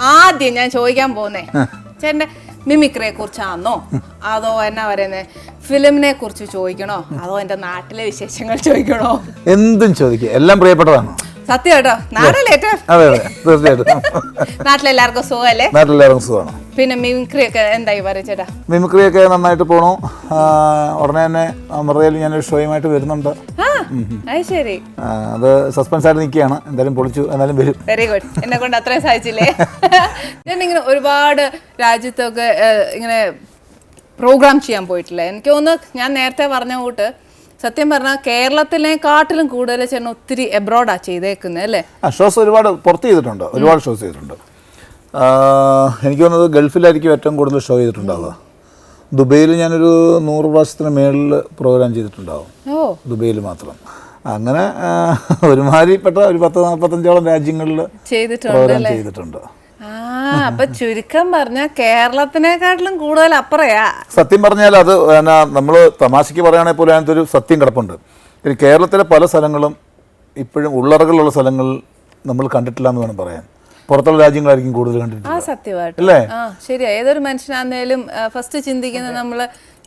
ആദ്യം ഞാൻ ചോദിക്കാൻ പോകുന്നേ ചേട്ടന്റെ മിമിക്രിയെ കുറിച്ചാണോ അതോ എന്നാ പറയുന്നത് ഫിലിമിനെ കുറിച്ച് ചോദിക്കണോ? അതോ എന്റെ നാട്ടിലെ വിശേഷങ്ങൾ ചോദിക്കണോ? എന്തും ചോദിക്കുക എല്ലാം പ്രിയപ്പെട്ടതാണ്. സത്യം കേട്ടോ. നാടല്ലേ അതെ അതെ തീർച്ചയായിട്ടും. നാട്ടിലെല്ലാവർക്കും സുഖമല്ലേ? നാട്ടിലെല്ലാവർക്കും സുഖമാണ്. പിന്നെ മിമിക്രി ഒക്കെ എന്തായി പറയ മിമിക്രി ഒക്കെ നന്നായിട്ട് പോണു. ഉടനെ തന്നെ അമൃതയിൽ ഞാനൊരു ഷോയുമായിട്ട് വരുന്നുണ്ട്. ശരി. അത് സസ്പെൻസ് ആയിട്ട് നിൽക്കുകയാണ്. എന്തായാലും പൊളിച്ചു എന്നാലും വരും. വെരി ഗുഡ് എന്നെ കൊണ്ട് അത്രയും സാധിച്ചില്ലേ? ഞാൻ ഇങ്ങനെ ഒരുപാട് രാജ്യത്തൊക്കെ ഇങ്ങനെ പ്രോഗ്രാം ചെയ്യാൻ പോയിട്ടില്ല. എനിക്ക് തോന്നുന്നു ഞാൻ നേരത്തെ പറഞ്ഞ കൂട്ട് സത്യം പറഞ്ഞാൽ കേരളത്തിനെക്കാട്ടിലും കൂടുതൽ ചേട്ടൻ ഒത്തിരി എബ്രോഡാ ചെയ്തേക്കുന്നത് അല്ലേ? ആ ഷോസ് ഒരുപാട് പുറത്ത് ചെയ്തിട്ടുണ്ട്. ഒരുപാട് ഷോസ് ചെയ്തിട്ടുണ്ട്. എനിക്ക് തോന്നുന്നത് ഗൾഫിലായിരിക്കും ഏറ്റവും കൂടുതൽ ഷോ ചെയ്തിട്ടുണ്ടാവുക. ദുബൈയിൽ ഞാനൊരു നൂറ് പ്രാവശ്യത്തിന് മേളിൽ പ്രോഗ്രാം ചെയ്തിട്ടുണ്ടാവും. ദുബൈയിൽ മാത്രം. അങ്ങനെ ഒരുമാതിരിപ്പെട്ട ഒരു പത്ത് നാൽപ്പത്തഞ്ചോളം രാജ്യങ്ങളിൽ പ്രോഗ്രാം ചെയ്തിട്ടുണ്ട്. അപ്പൊ ചുരുക്കം പറഞ്ഞ കേരളത്തിനെക്കാട്ടിലും കൂടുതൽ അപ്പറയാ. സത്യം പറഞ്ഞാൽ അത് നമ്മൾ തമാശക്ക് പറയുകയാണെങ്കിൽ പോലും അതിനകത്ത് ഒരു സത്യം കിടപ്പുണ്ട്. കേരളത്തിലെ പല സ്ഥലങ്ങളും ഇപ്പോഴും ഉള്ളറകളുള്ള സ്ഥലങ്ങൾ നമ്മൾ കണ്ടിട്ടില്ല എന്ന് വേണം പറയാൻ. പുറത്തുള്ള രാജ്യങ്ങളായിരിക്കും കൂടുതൽ സത്യമായിട്ട്. അല്ലേ? ശരിയാ. ഏതൊരു മനുഷ്യനാന്നേലും ഫസ്റ്റ് ചിന്തിക്കുന്നത് നമ്മൾ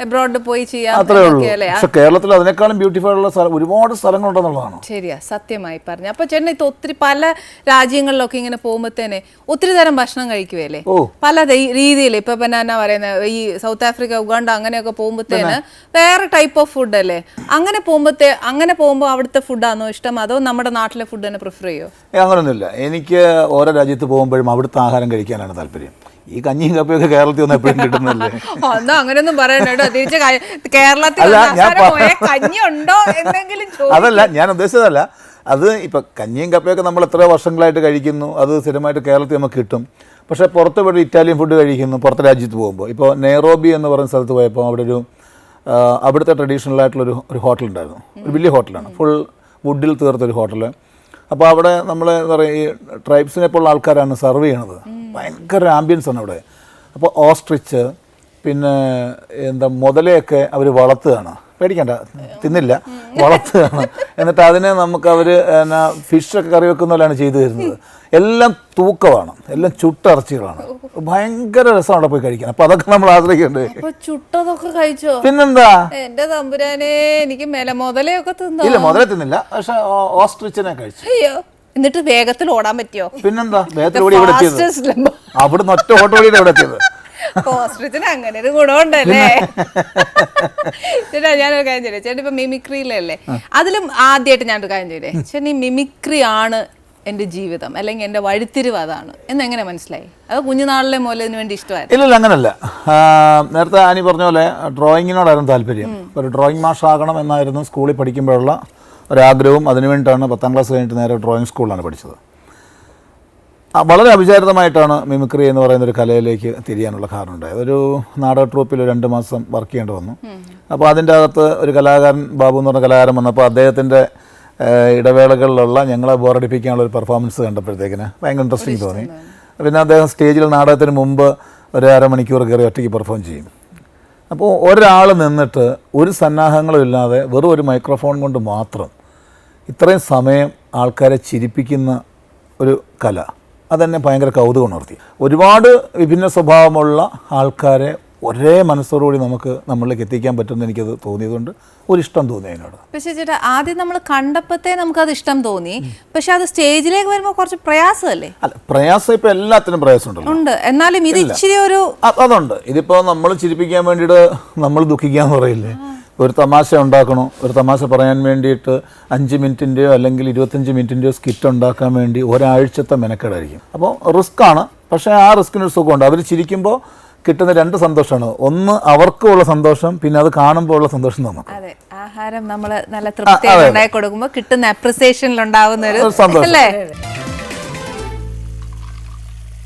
എബ്രോഡ് പോയി ചെയ്യാം അത്രേ ഉള്ളൂ. അല്ലേ? പക്ഷെ കേരളത്തിൽ അതിനേക്കാളും ബ്യൂട്ടിഫൈ ഉള്ള സ്ഥലം ഒരുപാട് സ്ഥലങ്ങളുണ്ടെന്നുള്ളതാണ്. ശരിയാ സത്യമായി പറഞ്ഞു. അപ്പൊ ചേട്ടൻ ഇത് ഒത്തിരി പല രാജ്യങ്ങളിലൊക്കെ ഇങ്ങനെ പോകുമ്പോഴത്തേനെ ഒത്തിരി തരം ഭക്ഷണം കഴിക്കുവല്ലേ? പല രീതിയിൽ ഇപ്പൊ പിന്നെ എന്നാ പറയുന്നത് ഈ സൗത്ത് ആഫ്രിക്ക ഉഗാണ്ട അങ്ങനെയൊക്കെ പോകുമ്പോഴത്തേന് വേറെ ടൈപ്പ് ഓഫ് ഫുഡ് അല്ലേ? അങ്ങനെ പോകുമ്പോത്തേ അങ്ങനെ പോകുമ്പോൾ അവിടുത്തെ ഫുഡാണോ ഇഷ്ടം? അതോ നമ്മുടെ നാട്ടിലെ ഫുഡ് തന്നെ പ്രിഫർ ചെയ്യോ? അങ്ങനൊന്നുമില്ല. അങ്ങനെയൊന്നുമില്ല എനിക്ക് ഓരോ രാജ്യത്ത് പോകുമ്പോഴും അവിടുത്തെ ആഹാരം കഴിക്കാനാണ് താല്പര്യം. ഈ കഞ്ഞിയും കപ്പയൊക്കെ കേരളത്തിൽ ഒന്നും എപ്പോഴും കിട്ടുന്നില്ലേ എന്നാ അങ്ങനെയൊന്നും പറയണ്ടോ തിരിച്ച് കേരളത്തിൽ എന്തെങ്കിലും അതല്ല ഞാൻ ഉദ്ദേശിച്ചതല്ല. അത് ഇപ്പം കഞ്ഞിയും കപ്പയൊക്കെ നമ്മൾ എത്ര വർഷങ്ങളായിട്ട് കഴിക്കുന്നു. അത് സ്ഥിരമായിട്ട് കേരളത്തിൽ നമുക്ക് കിട്ടും. പക്ഷേ പുറത്ത് പോയിട്ട് ഇറ്റാലിയൻ ഫുഡ് കഴിക്കുന്നു പുറത്തെ രാജ്യത്ത് പോകുമ്പോൾ. ഇപ്പോൾ നെയ്റോബി എന്ന് പറയുന്ന സ്ഥലത്ത് പോയപ്പോൾ അവിടെ ഒരു അവിടുത്തെ ട്രഡീഷണൽ ആയിട്ടുള്ളൊരു ഒരു ഹോട്ടൽ ഉണ്ടായിരുന്നു. ഒരു വലിയ ഹോട്ടലാണ് ഫുൾ വുഡിൽ തീർത്തൊരു ഹോട്ടൽ അപ്പോൾ അവിടെ നമ്മൾ എന്താ പറയുക ഈ ട്രൈബ്സിനെ പോലുള്ള ആൾക്കാരാണ് സർവ് ചെയ്യണത്. ഭയങ്കര ആംബിയൻസ് ആണ് അവിടെ. അപ്പോൾ ഓസ്ട്രിച്ച് പിന്നെ എന്താ മുതലയൊക്കെ അവർ വളർത്തുകയാണ്. പേടിക്കണ്ട തിന്നില്ല വളർത്തുകയാണ്. എന്നിട്ട് അതിനെ നമുക്ക് അവർ എന്നാ ഫിഷൊക്കെ കറി വെക്കുന്ന പോലെയാണ് ചെയ്തു തരുന്നത്. എല്ലാം തൂക്കമാണ് എല്ലാം ചുട്ടിറച്ചികളാണ് ഭയങ്കര രസമാണ് അവിടെ പോയി കഴിക്കാൻ. അപ്പൊ അതൊക്കെ നമ്മൾ ആശ്രയിക്കേണ്ടത് ചുട്ടതൊക്കെ കഴിച്ചോ? പിന്നെന്താ? എന്റെ തമ്പുരാനെ എനിക്ക് മെല മുതലയൊക്കെ തിന്നോ? ഇല്ല മുതലേ തിന്നില്ല പക്ഷെ ഓസ്ട്രിച്ചിനെ കഴിച്ചു. അയ്യോ. എന്നിട്ട് വേഗത്തിൽ ഓടാൻ പറ്റിയോ? പിന്നെന്താ? വേഗത്തിൽ ഓടി ഇവിടെ എത്തിയത്. ഒറ്റ ഓട്ടോ ഓടിയിട്ട് ഇവിടെ എത്തിയത്? ഓസ്ട്രിച്ചിന് അങ്ങനെ ഒരു ഗുണമുണ്ടല്ലേ? ചേട്ടാ ഞാനൊരു കാര്യം ചോദിച്ചേ ചേട്ടൻ ഇപ്പൊ മിമിക്രിയിലല്ലേ? അതിലും ആദ്യമായിട്ട് ഒരു കാര്യം ചോദിച്ചേ ചേട്ടൻ ഈ മിമിക്രി ആണ് എന്റെ ജീവിതം അല്ലെങ്കിൽ എന്റെ വഴിത്തിരിവ് അതാണ്. എന്നെങ്ങനെ മനസ്സിലായി? അത് കുഞ്ഞുനാളിലെ മുതൽ ഇതിനു വേണ്ടി ഇഷ്ടമായിരുന്നു? ഇല്ലല്ല അങ്ങനല്ല. നേരത്തെ ആനി പറഞ്ഞ പോലെ ഡ്രോയിങ്ങിനോടായിരുന്നു താല്പര്യം. ഒരു ഡ്രോയിങ് മാഷാകണം എന്നായിരുന്നു സ്കൂളിൽ പഠിക്കുമ്പോഴുള്ള ഒരാഗ്രഹവും അതിനു വേണ്ടിയിട്ടാണ് പത്താം ക്ലാസ് കഴിഞ്ഞിട്ട് നേരെ ഡ്രോയിങ് സ്കൂളിലാണ് പഠിച്ചത്. വളരെ അവിചാരിതമായിട്ടാണ് മിമിക്രി എന്ന് പറയുന്ന ഒരു കലയിലേക്ക് തിരിയാനുള്ള കാരണം ഉണ്ടായത്. ഒരു നാടക ട്രൂപ്പിൽ രണ്ട് മാസം വർക്ക് ചെയ്യേണ്ടി വന്നു. അപ്പോൾ അതിന്റെ അകത്ത് ഒരു കലാകാരൻ ബാബു എന്ന് പറഞ്ഞ കലാകാരൻ വന്നപ്പോൾ അദ്ദേഹത്തിന്റെ ഇടവേളകളിലുള്ള ഞങ്ങളെ ബോറടിപ്പിക്കാനുള്ള ഒരു പെർഫോമൻസ് കണ്ടപ്പോഴത്തേക്കിന് ഭയങ്കര ഇൻട്രസ്റ്റിംഗ് തോന്നി. പിന്നെ അദ്ദേഹം സ്റ്റേജിൽ നാടകത്തിന് മുമ്പ് ഒരു അരമണിക്കൂർ കയറി ഒറ്റയ്ക്ക് പെർഫോം ചെയ്യും. അപ്പോൾ ഒരാൾ നിന്നിട്ട് ഒരു സന്നാഹങ്ങളും ഇല്ലാതെ വെറും ഒരു മൈക്രോഫോൺ കൊണ്ട് മാത്രം ഇത്രയും സമയം ആൾക്കാരെ ചിരിപ്പിക്കുന്ന ഒരു കല അതെന്നെ ഭയങ്കര കൗതുകം ഉണർത്തി. ഒരുപാട് വിഭിന്ന സ്വഭാവമുള്ള ആൾക്കാരെ ഒരേ മനസ്സോടുകൂടി നമുക്ക് നമ്മളിലേക്ക് എത്തിക്കാൻ പറ്റുമെന്ന് എനിക്കത് തോന്നിയതുകൊണ്ട് ഒരു ഇഷ്ടം തോന്നി അതിനോട്. പക്ഷേ ചേട്ടാ ആദ്യം നമ്മൾ കണ്ടപ്പോഴത്തെ നമുക്കത് അത് ഇഷ്ടം തോന്നി. പക്ഷെ അത് സ്റ്റേജിലേക്ക് വരുമ്പോൾ കുറച്ച് പ്രയാസമല്ലേ? അല്ല പ്രയാസം ഇപ്പം എല്ലാത്തിനും പ്രയാസമുണ്ടല്ലോ. ഉണ്ട്. എന്നാലും ഇത് ഇച്ചിരി ഒരു അതുണ്ട്. ഇതിപ്പോൾ നമ്മൾ ചിരിപ്പിക്കാൻ വേണ്ടിയിട്ട് നമ്മൾ ദുഃഖിക്കാന്ന് പറയില്ലേ? ഒരു തമാശ ഉണ്ടാക്കണോ? ഒരു തമാശ പറയാൻ വേണ്ടിയിട്ട് അഞ്ച് മിനിറ്റിന്റെയോ അല്ലെങ്കിൽ ഇരുപത്തഞ്ച് മിനിറ്റിന്റെയോ സ്കിറ്റ് ഉണ്ടാക്കാൻ വേണ്ടി ഒരാഴ്ചത്തെ മെനക്കേടായിരിക്കും. അപ്പോൾ റിസ്ക് ആണ്. പക്ഷേ ആ റിസ്കിനൊരു സുഖമുണ്ട്. അവർ ചിരിക്കുമ്പോൾ കിട്ടുന്ന രണ്ട് സന്തോഷമാണ് ഒന്ന് അവർക്കുള്ള സന്തോഷം പിന്നെ അത് കാണുമ്പോൾ ഉള്ള സന്തോഷം നമുക്ക്. അതെ. ആഹാരം നമ്മൾ നല്ല തൃപ്തി കൊടുക്കുമ്പോൾ കിട്ടുന്ന അപ്രിസിയേഷനിൽ ഉണ്ടാവുന്ന ഒരു ഒരു സന്തോഷം. അല്ലേ